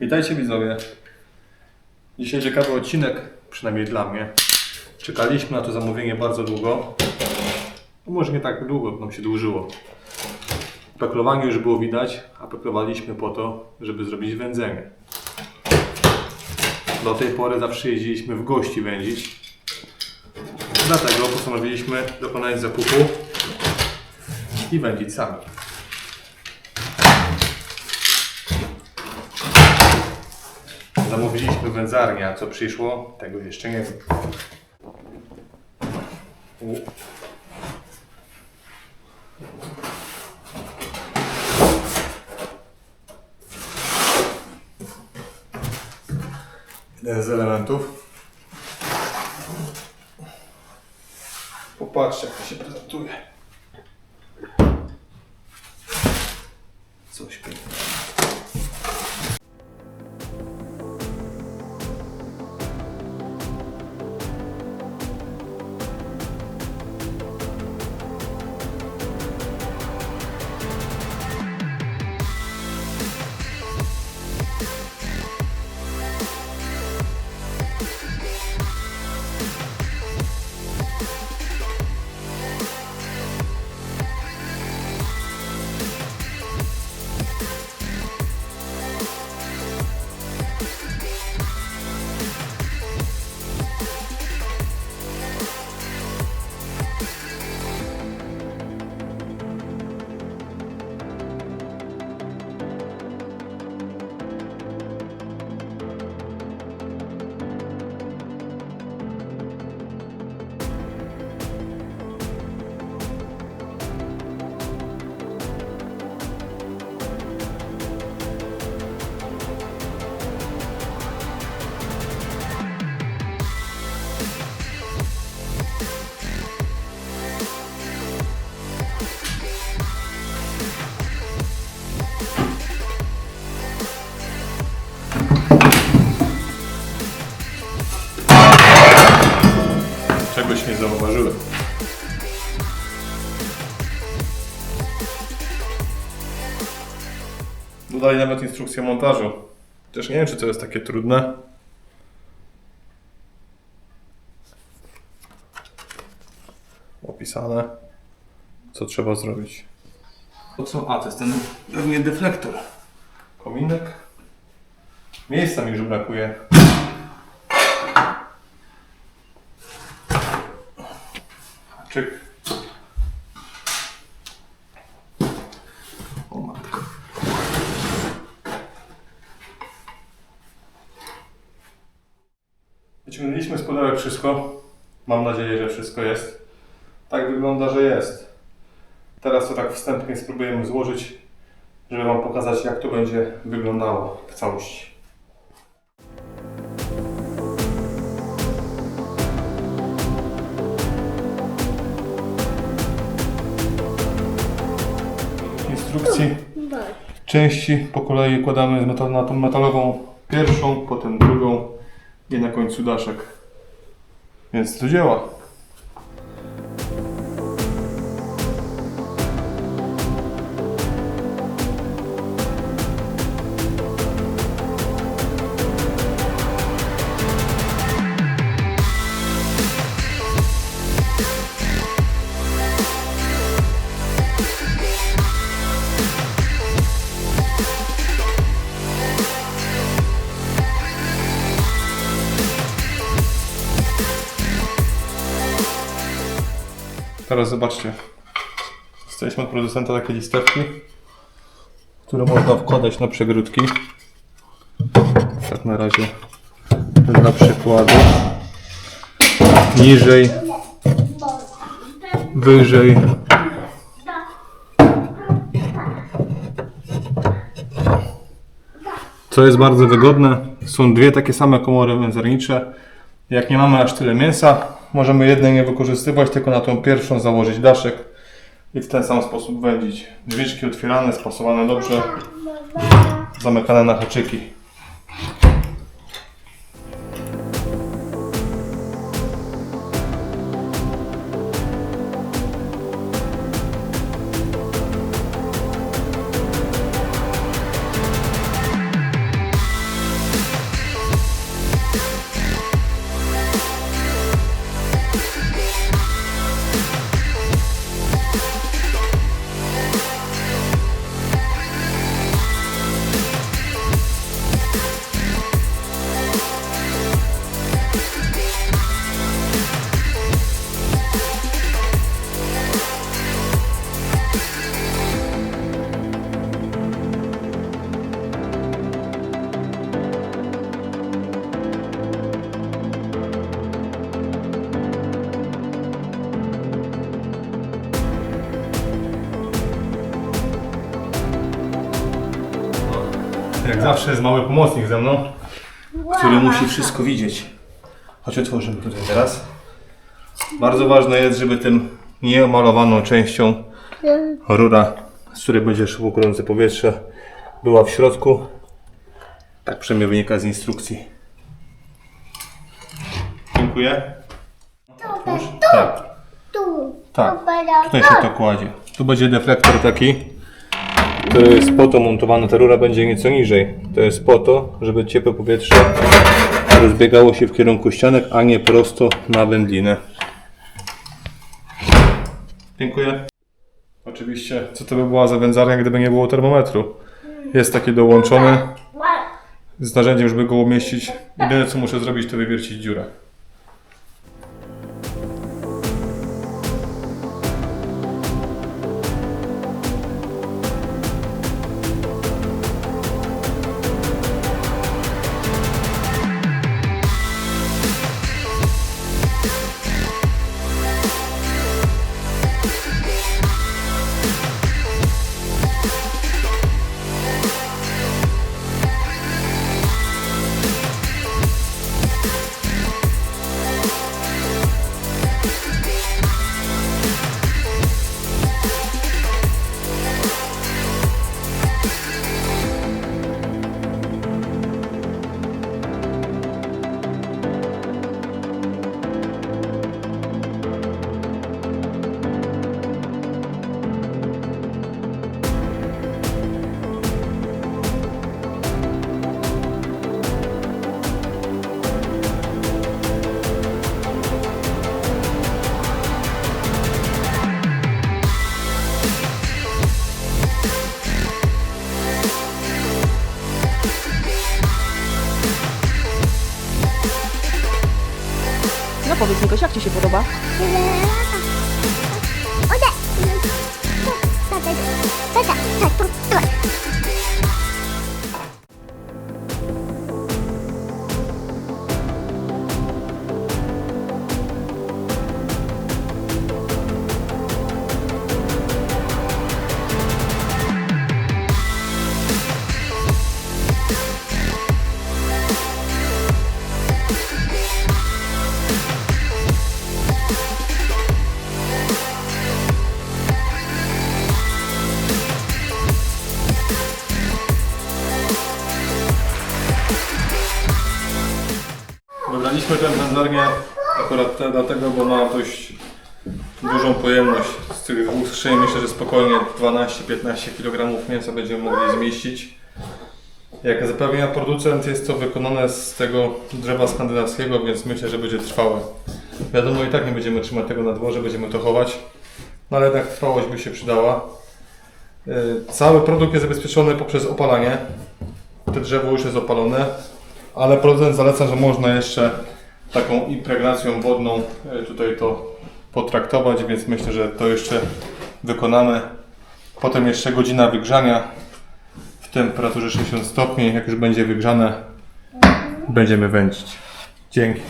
Witajcie widzowie. Dzisiaj ciekawy odcinek, przynajmniej dla mnie. Czekaliśmy na to zamówienie bardzo długo. No może nie tak długo, nam się dłużyło. Peklowanie już było widać, a peklowaliśmy po to, żeby zrobić wędzenie. Do tej pory zawsze jeździliśmy w gości wędzić. Dlatego postanowiliśmy dokonać zakupu i wędzić sami. Zamówiliśmy wędzarnię, a co przyszło, tego jeszcze nie wiem. U. Jeden z elementów. Popatrzcie, jak to się prezentuje. Czegoś nie zauważyłem. Dodali nawet instrukcję montażu. Też nie wiem, czy to jest takie trudne. Opisane, co trzeba zrobić. To co? A, to jest ten pewnie deflektor. Kominek. Miejsca mi już brakuje. Czyk. O matko. Wyciągnęliśmy z pudełek wszystko. Mam nadzieję, że wszystko jest. Tak wygląda, że jest. Teraz to tak wstępnie spróbujemy złożyć, żeby Wam pokazać, jak to będzie wyglądało w całości. Części po kolei kładamy metal, na tą metalową pierwszą, potem drugą i na końcu daszek. Więc do dzieła. Teraz zobaczcie. Dostaliśmy od producenta takie listewki, które można wkładać na przegródki. Tak na razie dla przykładu. Niżej, wyżej. Co jest bardzo wygodne, są dwie takie same komory węzarnicze. Jak nie mamy aż tyle mięsa, możemy jednej nie wykorzystywać, tylko na tą pierwszą założyć daszek i w ten sam sposób wędzić. Drzwiczki otwierane, spasowane dobrze, zamykane na haczyki. Jak zawsze jest mały pomocnik ze mną, który musi wszystko widzieć. Choć otworzymy tutaj teraz. Bardzo ważne jest, żeby tym nieomalowaną częścią rura, z której będzie szło gorące powietrze, była w środku. Tak przynajmniej wynika z instrukcji. Dziękuję. Tak, Tu. tak. Tu będę- Tutaj się to kładzie. Tu będzie deflektor taki. To jest po to montowana ta rura będzie nieco niżej. To jest po to, żeby ciepłe powietrze rozbiegało się w kierunku ścianek, a nie prosto na wędlinę. Dziękuję. Oczywiście, co to by była za wędzarnia, gdyby nie było termometru? Jest taki dołączony z narzędziem, żeby go umieścić. Jedyne co muszę zrobić, to wywiercić dziurę. 吧。拜拜。Wybraliśmy tę wędzarnię akurat te, dlatego, bo ma dość dużą pojemność. Z tych dwóch skrzyń myślę, że spokojnie 12-15 kg mięsa będziemy mogli zmieścić. Jak zapewnia producent, jest to wykonane z tego drzewa skandynawskiego, więc myślę, że będzie trwałe. Wiadomo, i tak nie będziemy trzymać tego na dworze, będziemy to chować, no ale jednak trwałość by się przydała. Yy, Cały produkt jest zabezpieczony poprzez opalanie. To drzewo już jest opalone, ale producent zaleca, że można jeszcze taką impregnacją wodną e, tutaj to potraktować, więc myślę, że to jeszcze wykonamy. Potem jeszcze godzina wygrzania w temperaturze 60 stopni. Jak już będzie wygrzane, będziemy wędzić. Dzięki.